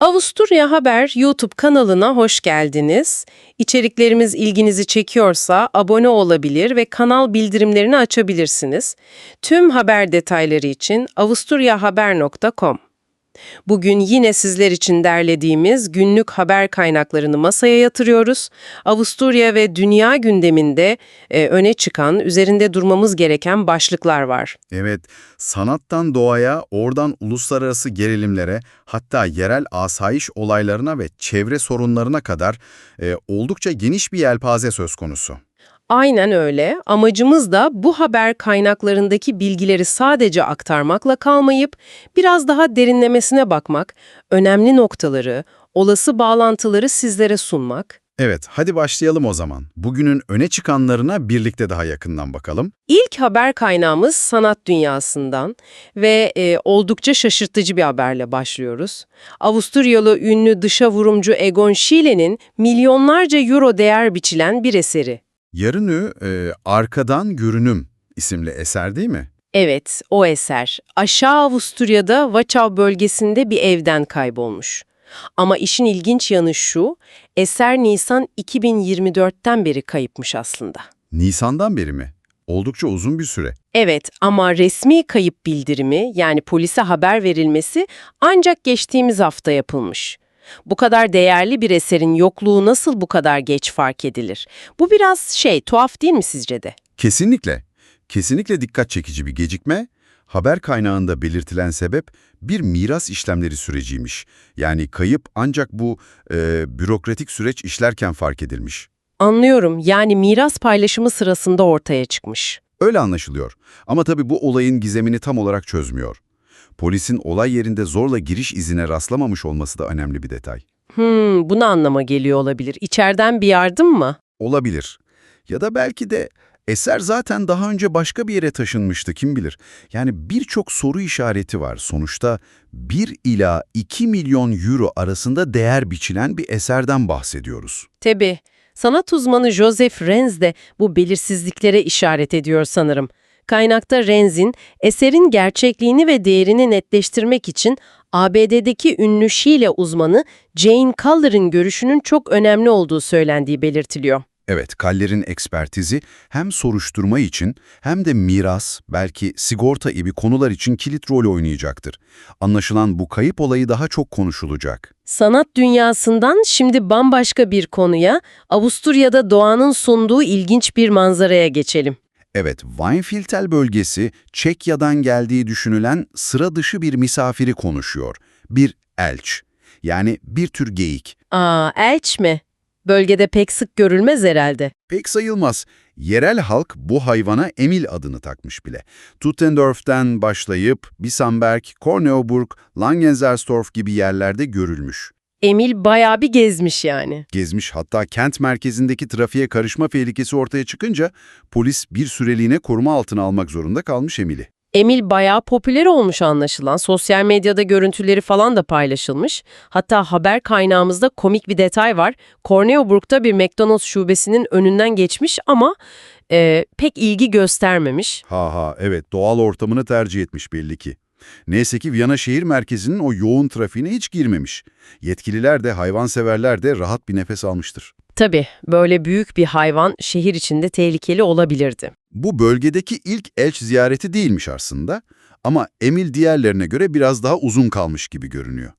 Avusturya Haber YouTube kanalına hoş geldiniz. İçeriklerimiz ilginizi çekiyorsa abone olabilir ve kanal bildirimlerini açabilirsiniz. Tüm haber detayları için avusturyahaber.com. Bugün yine sizler için derlediğimiz günlük haber kaynaklarını masaya yatırıyoruz. Avusturya ve dünya gündeminde e, öne çıkan, üzerinde durmamız gereken başlıklar var. Evet, sanattan doğaya, oradan uluslararası gerilimlere, hatta yerel asayiş olaylarına ve çevre sorunlarına kadar e, oldukça geniş bir yelpaze söz konusu. Aynen öyle. Amacımız da bu haber kaynaklarındaki bilgileri sadece aktarmakla kalmayıp biraz daha derinlemesine bakmak, önemli noktaları, olası bağlantıları sizlere sunmak. Evet, hadi başlayalım o zaman. Bugünün öne çıkanlarına birlikte daha yakından bakalım. İlk haber kaynağımız sanat dünyasından ve e, oldukça şaşırtıcı bir haberle başlıyoruz. Avusturyalı ünlü dışa vurumcu Egon Schiene'nin milyonlarca euro değer biçilen bir eseri. Yarınü e, Arkadan Görünüm isimli eser değil mi? Evet, o eser. Aşağı Avusturya'da Wachau bölgesinde bir evden kaybolmuş. Ama işin ilginç yanı şu, eser Nisan 2024'ten beri kayıpmış aslında. Nisan'dan beri mi? Oldukça uzun bir süre. Evet ama resmi kayıp bildirimi yani polise haber verilmesi ancak geçtiğimiz hafta yapılmış. Bu kadar değerli bir eserin yokluğu nasıl bu kadar geç fark edilir? Bu biraz şey, tuhaf değil mi sizce de? Kesinlikle. Kesinlikle dikkat çekici bir gecikme. Haber kaynağında belirtilen sebep bir miras işlemleri süreciymiş. Yani kayıp ancak bu e, bürokratik süreç işlerken fark edilmiş. Anlıyorum, yani miras paylaşımı sırasında ortaya çıkmış. Öyle anlaşılıyor. Ama tabii bu olayın gizemini tam olarak çözmüyor. Polisin olay yerinde zorla giriş izine rastlamamış olması da önemli bir detay. Hmm, buna anlama geliyor olabilir. İçeriden bir yardım mı? Olabilir. Ya da belki de eser zaten daha önce başka bir yere taşınmıştı kim bilir. Yani birçok soru işareti var. Sonuçta 1 ila 2 milyon euro arasında değer biçilen bir eserden bahsediyoruz. Tabii. Sanat uzmanı Joseph Renz de bu belirsizliklere işaret ediyor sanırım. Kaynakta Renz'in eserin gerçekliğini ve değerini netleştirmek için ABD'deki ünlü Şile uzmanı Jane Culler'ın görüşünün çok önemli olduğu söylendiği belirtiliyor. Evet, Kaller'in ekspertizi hem soruşturma için hem de miras, belki sigorta gibi konular için kilit rol oynayacaktır. Anlaşılan bu kayıp olayı daha çok konuşulacak. Sanat dünyasından şimdi bambaşka bir konuya, Avusturya'da doğanın sunduğu ilginç bir manzaraya geçelim. Evet, Weinfiltel bölgesi Çekya'dan geldiği düşünülen sıra dışı bir misafiri konuşuyor. Bir elç. Yani bir tür geyik. Aa, elç mi? Bölgede pek sık görülmez herhalde. Pek sayılmaz. Yerel halk bu hayvana Emil adını takmış bile. Tuttendorf'ten başlayıp Bissamberg, Korneoburg, Langenzersdorf gibi yerlerde görülmüş. Emil bayağı bir gezmiş yani. Gezmiş hatta kent merkezindeki trafiğe karışma tehlikesi ortaya çıkınca polis bir süreliğine koruma altına almak zorunda kalmış Emil'i. Emil bayağı popüler olmuş anlaşılan. Sosyal medyada görüntüleri falan da paylaşılmış. Hatta haber kaynağımızda komik bir detay var. Korneoburg'da bir McDonald's şubesinin önünden geçmiş ama e, pek ilgi göstermemiş. Ha ha evet doğal ortamını tercih etmiş belli ki. Neyse ki Viyana şehir merkezinin o yoğun trafiğine hiç girmemiş. Yetkililer de hayvanseverler de rahat bir nefes almıştır. Tabii böyle büyük bir hayvan şehir içinde tehlikeli olabilirdi. Bu bölgedeki ilk elç ziyareti değilmiş aslında ama Emil diğerlerine göre biraz daha uzun kalmış gibi görünüyor.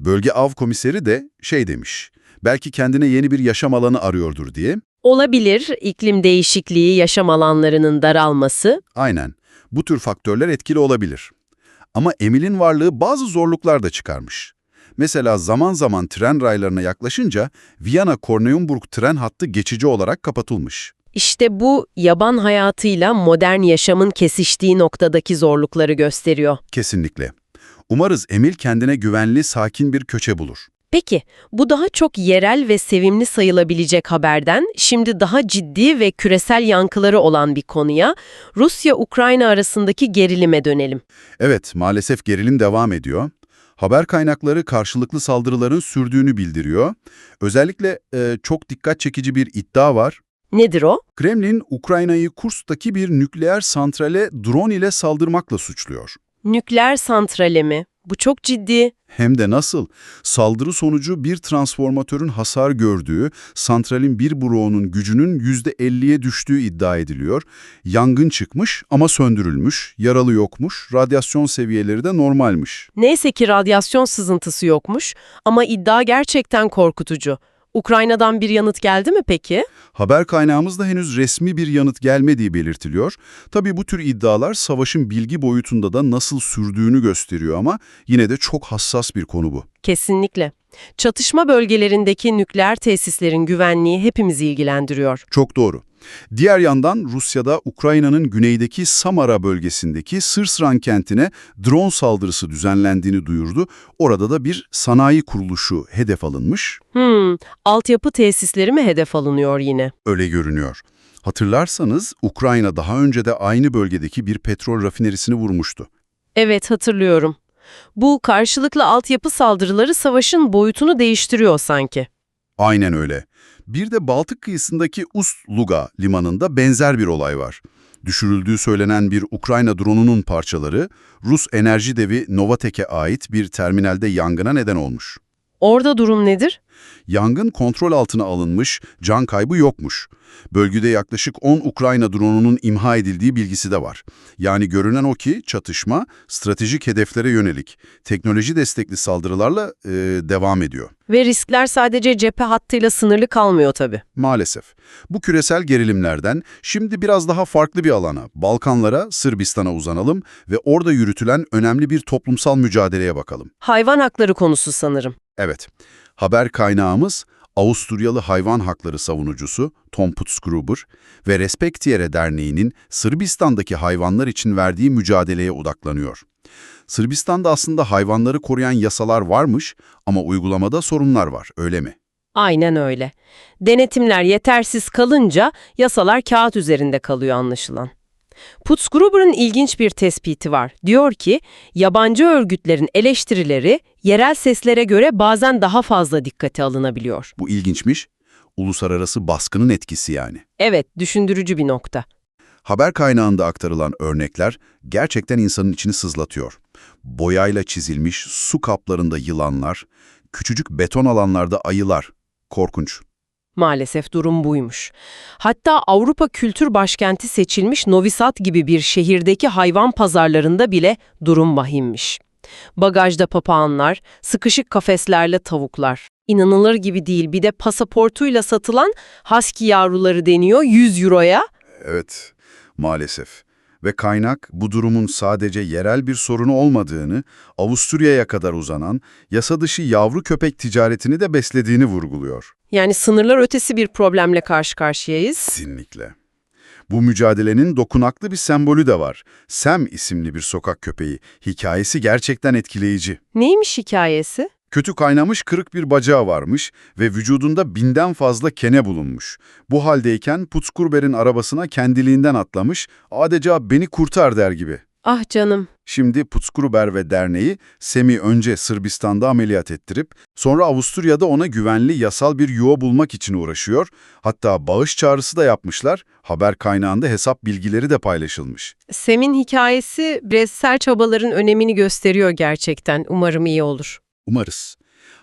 Bölge av komiseri de şey demiş, belki kendine yeni bir yaşam alanı arıyordur diye. Olabilir iklim değişikliği, yaşam alanlarının daralması. Aynen, bu tür faktörler etkili olabilir. Ama Emil'in varlığı bazı zorluklar da çıkarmış. Mesela zaman zaman tren raylarına yaklaşınca Viyana-Korneumburg tren hattı geçici olarak kapatılmış. İşte bu yaban hayatıyla modern yaşamın kesiştiği noktadaki zorlukları gösteriyor. Kesinlikle. Umarız Emil kendine güvenli, sakin bir köçe bulur. Peki, bu daha çok yerel ve sevimli sayılabilecek haberden şimdi daha ciddi ve küresel yankıları olan bir konuya, Rusya-Ukrayna arasındaki gerilime dönelim. Evet, maalesef gerilim devam ediyor. Haber kaynakları karşılıklı saldırıların sürdüğünü bildiriyor. Özellikle e, çok dikkat çekici bir iddia var. Nedir o? Kremlin, Ukrayna'yı Kursk'taki bir nükleer santrale drone ile saldırmakla suçluyor. Nükleer santrale mi? Bu çok ciddi. Hem de nasıl? Saldırı sonucu bir transformatörün hasar gördüğü, santralin bir bloğunun gücünün %50'ye düştüğü iddia ediliyor. Yangın çıkmış ama söndürülmüş, yaralı yokmuş, radyasyon seviyeleri de normalmiş. Neyse ki radyasyon sızıntısı yokmuş ama iddia gerçekten korkutucu. Ukrayna'dan bir yanıt geldi mi peki? Haber kaynağımızda henüz resmi bir yanıt gelmediği belirtiliyor. Tabii bu tür iddialar savaşın bilgi boyutunda da nasıl sürdüğünü gösteriyor ama yine de çok hassas bir konu bu. Kesinlikle. Çatışma bölgelerindeki nükleer tesislerin güvenliği hepimizi ilgilendiriyor. Çok doğru. Diğer yandan Rusya'da Ukrayna'nın güneydeki Samara bölgesindeki Sırsran kentine drone saldırısı düzenlendiğini duyurdu. Orada da bir sanayi kuruluşu hedef alınmış, Hmm, altyapı tesisleri mi hedef alınıyor yine? öyle görünüyor. Hatırlarsanız Ukrayna daha önce de aynı bölgedeki bir petrol rafinerisini vurmuştu. Evet hatırlıyorum. Bu karşılıklı altyapı saldırıları savaşın boyutunu değiştiriyor sanki. Aynen öyle. Bir de Baltık kıyısındaki Ust-Luga limanında benzer bir olay var. Düşürüldüğü söylenen bir Ukrayna dronunun parçaları, Rus enerji devi Novatek'e ait bir terminalde yangına neden olmuş. Orada durum nedir? Yangın kontrol altına alınmış, can kaybı yokmuş. Bölgede yaklaşık 10 Ukrayna dronunun imha edildiği bilgisi de var. Yani görünen o ki çatışma stratejik hedeflere yönelik, teknoloji destekli saldırılarla e, devam ediyor. Ve riskler sadece cephe hattıyla sınırlı kalmıyor tabii. Maalesef. Bu küresel gerilimlerden şimdi biraz daha farklı bir alana, Balkanlara, Sırbistan'a uzanalım ve orada yürütülen önemli bir toplumsal mücadeleye bakalım. Hayvan hakları konusu sanırım. Evet, haber kaynağımız Avusturyalı hayvan hakları savunucusu Tom Putzgruber ve Respektiere Derneği'nin Sırbistan'daki hayvanlar için verdiği mücadeleye odaklanıyor. Sırbistan'da aslında hayvanları koruyan yasalar varmış ama uygulamada sorunlar var, öyle mi? Aynen öyle. Denetimler yetersiz kalınca yasalar kağıt üzerinde kalıyor anlaşılan. Putzgruber'ın ilginç bir tespiti var. Diyor ki, yabancı örgütlerin eleştirileri yerel seslere göre bazen daha fazla dikkate alınabiliyor. Bu ilginçmiş. Uluslararası baskının etkisi yani. Evet, düşündürücü bir nokta. Haber kaynağında aktarılan örnekler gerçekten insanın içini sızlatıyor. Boyayla çizilmiş su kaplarında yılanlar, küçücük beton alanlarda ayılar. Korkunç. Maalesef durum buymuş. Hatta Avrupa Kültür Başkenti seçilmiş Novi Sad gibi bir şehirdeki hayvan pazarlarında bile durum vahimmiş. Bagajda papağanlar, sıkışık kafeslerle tavuklar. İnanılır gibi değil bir de pasaportuyla satılan husky yavruları deniyor 100 euroya. Evet, maalesef. Ve kaynak bu durumun sadece yerel bir sorunu olmadığını, Avusturya'ya kadar uzanan yasa dışı yavru köpek ticaretini de beslediğini vurguluyor. Yani sınırlar ötesi bir problemle karşı karşıyayız. Kesinlikle. Bu mücadelenin dokunaklı bir sembolü de var. Sam isimli bir sokak köpeği. Hikayesi gerçekten etkileyici. Neymiş hikayesi? Kötü kaynamış kırık bir bacağı varmış ve vücudunda binden fazla kene bulunmuş. Bu haldeyken Putzgruber'in arabasına kendiliğinden atlamış, adeta beni kurtar der gibi. Ah canım. Şimdi Putzgruber ve derneği Sem'i önce Sırbistan'da ameliyat ettirip sonra Avusturya'da ona güvenli yasal bir yuva bulmak için uğraşıyor. Hatta bağış çağrısı da yapmışlar. Haber kaynağında hesap bilgileri de paylaşılmış. Sem'in hikayesi bireysel çabaların önemini gösteriyor gerçekten. Umarım iyi olur. Umarız.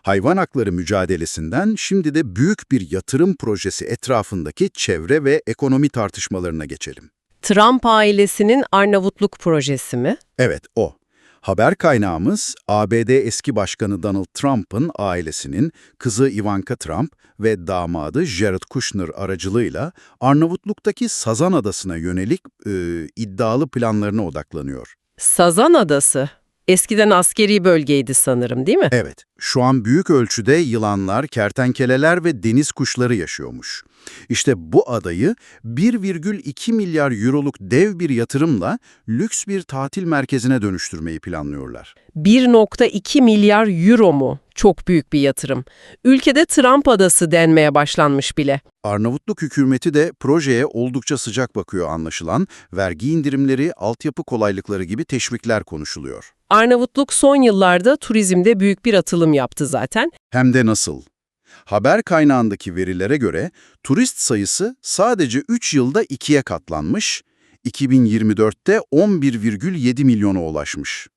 Hayvan hakları mücadelesinden şimdi de büyük bir yatırım projesi etrafındaki çevre ve ekonomi tartışmalarına geçelim. Trump ailesinin Arnavutluk projesi mi? Evet, o. Haber kaynağımız ABD eski başkanı Donald Trump'ın ailesinin kızı Ivanka Trump ve damadı Jared Kushner aracılığıyla Arnavutluk'taki Sazan Adası'na yönelik e, iddialı planlarına odaklanıyor. Sazan Adası. Eskiden askeri bölgeydi sanırım değil mi? Evet, şu an büyük ölçüde yılanlar, kertenkeleler ve deniz kuşları yaşıyormuş. İşte bu adayı 1,2 milyar euroluk dev bir yatırımla lüks bir tatil merkezine dönüştürmeyi planlıyorlar. 1.2 milyar euro mu? Çok büyük bir yatırım. Ülkede Trump Adası denmeye başlanmış bile. Arnavutluk hükümeti de projeye oldukça sıcak bakıyor anlaşılan, vergi indirimleri, altyapı kolaylıkları gibi teşvikler konuşuluyor. Arnavutluk son yıllarda turizmde büyük bir atılım yaptı zaten. Hem de nasıl? Haber kaynağındaki verilere göre turist sayısı sadece 3 yılda ikiye katlanmış, 2024'te 11,7 milyona ulaşmış.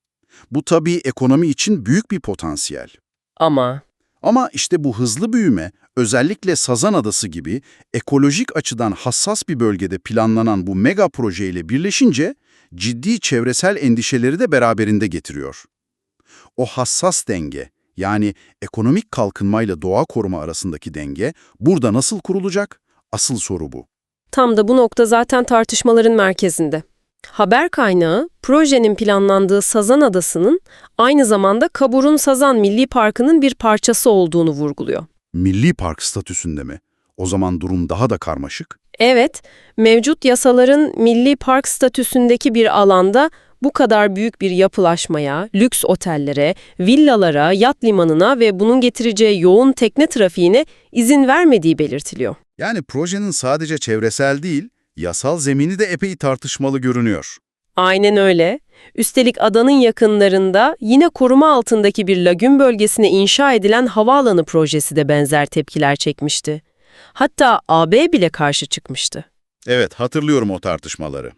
Bu tabii ekonomi için büyük bir potansiyel. Ama Ama işte bu hızlı büyüme, özellikle Sazan Adası gibi ekolojik açıdan hassas bir bölgede planlanan bu mega projeyle birleşince ciddi çevresel endişeleri de beraberinde getiriyor. O hassas denge, yani ekonomik kalkınmayla doğa koruma arasındaki denge burada nasıl kurulacak? Asıl soru bu. tam da bu nokta zaten tartışmaların merkezinde. Haber kaynağı, projenin planlandığı Sazan Adası'nın aynı zamanda Kaburun Sazan Milli Parkı'nın bir parçası olduğunu vurguluyor. Milli park statüsünde mi? O zaman durum daha da karmaşık. Evet, mevcut yasaların milli park statüsündeki bir alanda bu kadar büyük bir yapılaşmaya, lüks otellere, villalara, yat limanına ve bunun getireceği yoğun tekne trafiğine izin vermediği belirtiliyor. Yani projenin sadece çevresel değil, yasal zemini de epey tartışmalı görünüyor. Aynen öyle. Üstelik adanın yakınlarında yine koruma altındaki bir lagün bölgesine inşa edilen havaalanı projesi de benzer tepkiler çekmişti. Hatta AB bile karşı çıkmıştı. Evet, hatırlıyorum o tartışmaları.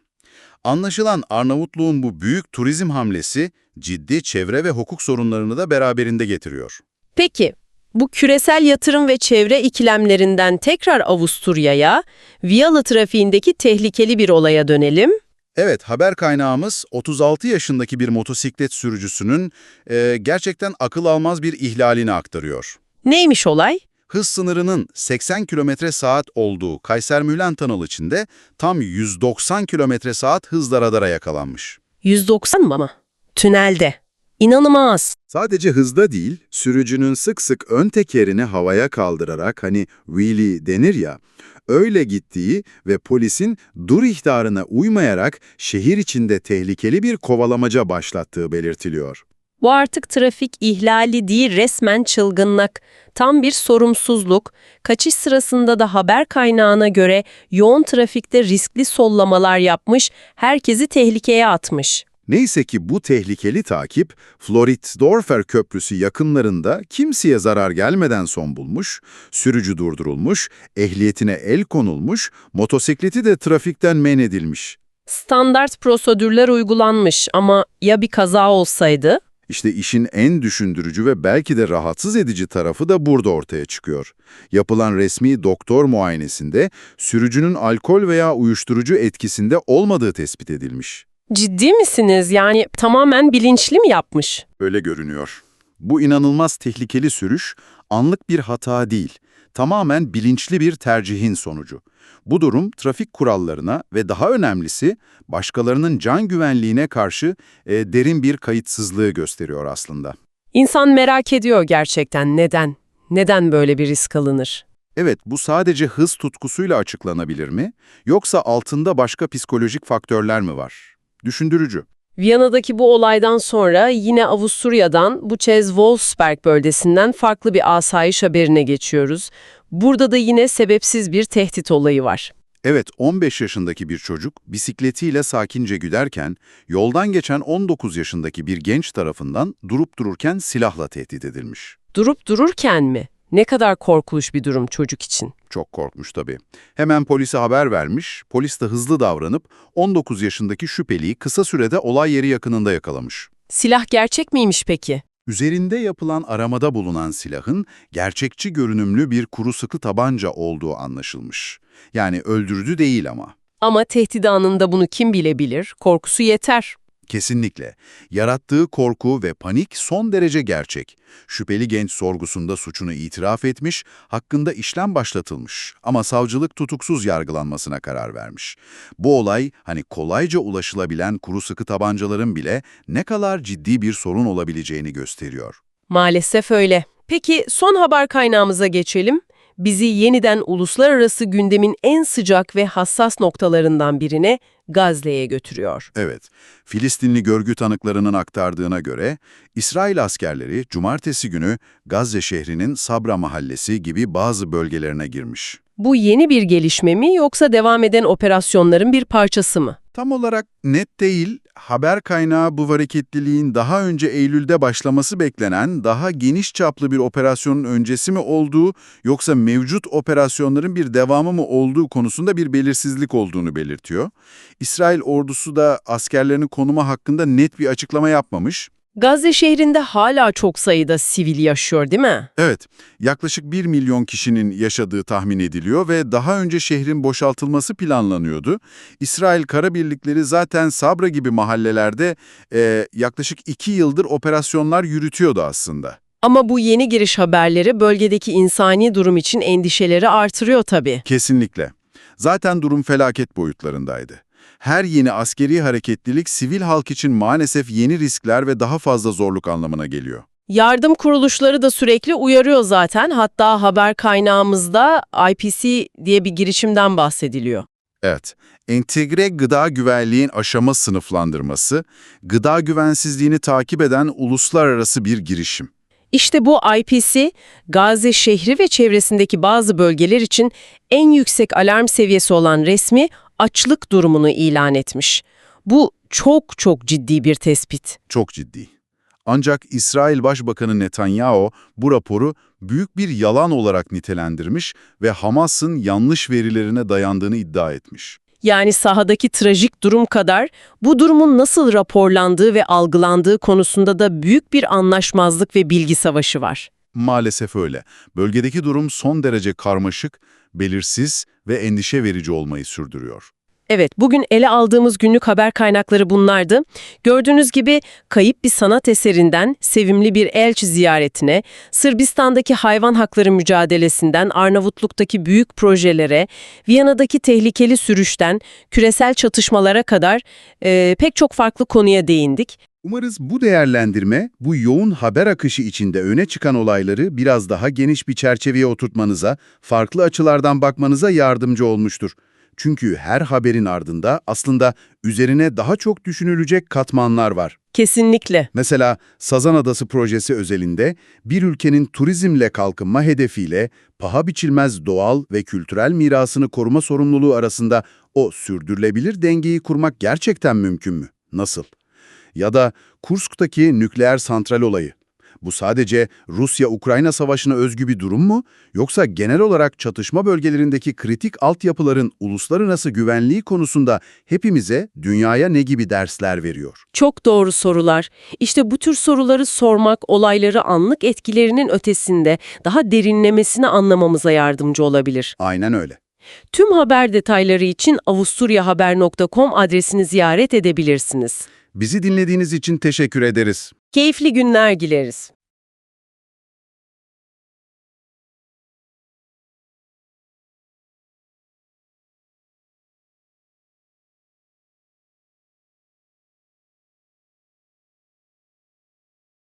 Anlaşılan Arnavutluğun bu büyük turizm hamlesi ciddi çevre ve hukuk sorunlarını da beraberinde getiriyor. Peki, bu küresel yatırım ve çevre ikilemlerinden tekrar Avusturya'ya, Viyalı trafiğindeki tehlikeli bir olaya dönelim. Evet, haber kaynağımız 36 yaşındaki bir motosiklet sürücüsünün e, gerçekten akıl almaz bir ihlalini aktarıyor. Neymiş olay? Hız sınırının 80 km saat olduğu Kayser-Mühlen Tunnel içinde tam 190 km saat hızla radara yakalanmış. 190 mı ama? Tünelde. İnanılmaz. Sadece hızda değil, sürücünün sık sık ön tekerini havaya kaldırarak hani wheelie denir ya, öyle gittiği ve polisin dur ihtarına uymayarak şehir içinde tehlikeli bir kovalamaca başlattığı belirtiliyor. Bu artık trafik ihlali değil resmen çılgınlık. Tam bir sorumsuzluk. Kaçış sırasında da haber kaynağına göre yoğun trafikte riskli sollamalar yapmış, herkesi tehlikeye atmış. Neyse ki bu tehlikeli takip, Florid-Dorfer Köprüsü yakınlarında kimseye zarar gelmeden son bulmuş, sürücü durdurulmuş, ehliyetine el konulmuş, motosikleti de trafikten men edilmiş. Standart prosedürler uygulanmış ama ya bir kaza olsaydı? İşte işin en düşündürücü ve belki de rahatsız edici tarafı da burada ortaya çıkıyor. Yapılan resmi doktor muayenesinde sürücünün alkol veya uyuşturucu etkisinde olmadığı tespit edilmiş. Ciddi misiniz? Yani tamamen bilinçli mi yapmış? Öyle görünüyor. Bu inanılmaz tehlikeli sürüş anlık bir hata değil, tamamen bilinçli bir tercihin sonucu. Bu durum trafik kurallarına ve daha önemlisi başkalarının can güvenliğine karşı e, derin bir kayıtsızlığı gösteriyor aslında. İnsan merak ediyor gerçekten neden? Neden böyle bir risk alınır? Evet, bu sadece hız tutkusuyla açıklanabilir mi? Yoksa altında başka psikolojik faktörler mi var? Düşündürücü. Viyana'daki bu olaydan sonra yine Avusturya'dan bu kez Wolfsberg bölgesinden farklı bir asayiş haberine geçiyoruz. Burada da yine sebepsiz bir tehdit olayı var. Evet, 15 yaşındaki bir çocuk bisikletiyle sakince güderken yoldan geçen 19 yaşındaki bir genç tarafından durup dururken silahla tehdit edilmiş. Durup dururken mi? Ne kadar korkuluş bir durum çocuk için. Çok korkmuş tabii. Hemen polise haber vermiş, polis de hızlı davranıp 19 yaşındaki şüpheliyi kısa sürede olay yeri yakınında yakalamış. Silah gerçek miymiş peki? Üzerinde yapılan aramada bulunan silahın gerçekçi görünümlü bir kuru sıkı tabanca olduğu anlaşılmış. Yani öldürdü değil ama. Ama tehdit anında bunu kim bilebilir? Korkusu yeter. Kesinlikle. Yarattığı korku ve panik son derece gerçek. Şüpheli genç sorgusunda suçunu itiraf etmiş, hakkında işlem başlatılmış ama savcılık tutuksuz yargılanmasına karar vermiş. Bu olay hani kolayca ulaşılabilen kuru sıkı tabancaların bile ne kadar ciddi bir sorun olabileceğini gösteriyor. Maalesef öyle. Peki son haber kaynağımıza geçelim. Bizi yeniden uluslararası gündemin en sıcak ve hassas noktalarından birine Gazze'ye götürüyor. Evet, Filistinli görgü tanıklarının aktardığına göre, İsrail askerleri cumartesi günü Gazze şehrinin Sabra mahallesi gibi bazı bölgelerine girmiş. Bu yeni bir gelişme mi yoksa devam eden operasyonların bir parçası mı? Tam olarak net değil, haber kaynağı bu hareketliliğin daha önce Eylül'de başlaması beklenen daha geniş çaplı bir operasyonun öncesi mi olduğu yoksa mevcut operasyonların bir devamı mı olduğu konusunda bir belirsizlik olduğunu belirtiyor. İsrail ordusu da askerlerinin konumu hakkında net bir açıklama yapmamış. Gazze şehrinde hala çok sayıda sivil yaşıyor değil mi? Evet, yaklaşık 1 milyon kişinin yaşadığı tahmin ediliyor ve daha önce şehrin boşaltılması planlanıyordu. İsrail kara birlikleri zaten Sabra gibi mahallelerde e, yaklaşık 2 yıldır operasyonlar yürütüyordu aslında. Ama bu yeni giriş haberleri bölgedeki insani durum için endişeleri artırıyor tabii. Kesinlikle. Zaten durum felaket boyutlarındaydı. Her yeni askeri hareketlilik sivil halk için maalesef yeni riskler ve daha fazla zorluk anlamına geliyor. Yardım kuruluşları da sürekli uyarıyor zaten. Hatta haber kaynağımızda IPC diye bir girişimden bahsediliyor. Evet, entegre gıda güvenliğin aşama sınıflandırması, gıda güvensizliğini takip eden uluslararası bir girişim. İşte bu IPC, Gazze şehri ve çevresindeki bazı bölgeler için en yüksek alarm seviyesi olan resmi açlık durumunu ilan etmiş. Bu çok çok ciddi bir tespit. Çok ciddi. Ancak İsrail Başbakanı Netanyahu bu raporu büyük bir yalan olarak nitelendirmiş ve Hamas'ın yanlış verilerine dayandığını iddia etmiş. Yani sahadaki trajik durum kadar bu durumun nasıl raporlandığı ve algılandığı konusunda da büyük bir anlaşmazlık ve bilgi savaşı var. Maalesef öyle. Bölgedeki durum son derece karmaşık, belirsiz ve endişe verici olmayı sürdürüyor. Evet, bugün ele aldığımız günlük haber kaynakları bunlardı. Gördüğünüz gibi kayıp bir sanat eserinden sevimli bir elçi ziyaretine, Sırbistan'daki hayvan hakları mücadelesinden Arnavutluk'taki büyük projelere, Viyana'daki tehlikeli sürüşten küresel çatışmalara kadar e, pek çok farklı konuya değindik. Umarız bu değerlendirme, bu yoğun haber akışı içinde öne çıkan olayları biraz daha geniş bir çerçeveye oturtmanıza, farklı açılardan bakmanıza yardımcı olmuştur. Çünkü her haberin ardında aslında üzerine daha çok düşünülecek katmanlar var. Kesinlikle. Mesela Sazan Adası projesi özelinde bir ülkenin turizmle kalkınma hedefiyle paha biçilmez doğal ve kültürel mirasını koruma sorumluluğu arasında o sürdürülebilir dengeyi kurmak gerçekten mümkün mü? Nasıl? Ya da Kursk'taki nükleer santral olayı. Bu sadece Rusya-Ukrayna savaşına özgü bir durum mu? Yoksa genel olarak çatışma bölgelerindeki kritik altyapıların uluslararası güvenliği konusunda hepimize, dünyaya ne gibi dersler veriyor? Çok doğru sorular. İşte bu tür soruları sormak olayları anlık etkilerinin ötesinde daha derinlemesine anlamamıza yardımcı olabilir. Aynen öyle. Tüm haber detayları için avusturyahaber.com adresini ziyaret edebilirsiniz. Bizi dinlediğiniz için teşekkür ederiz. Keyifli günler dileriz.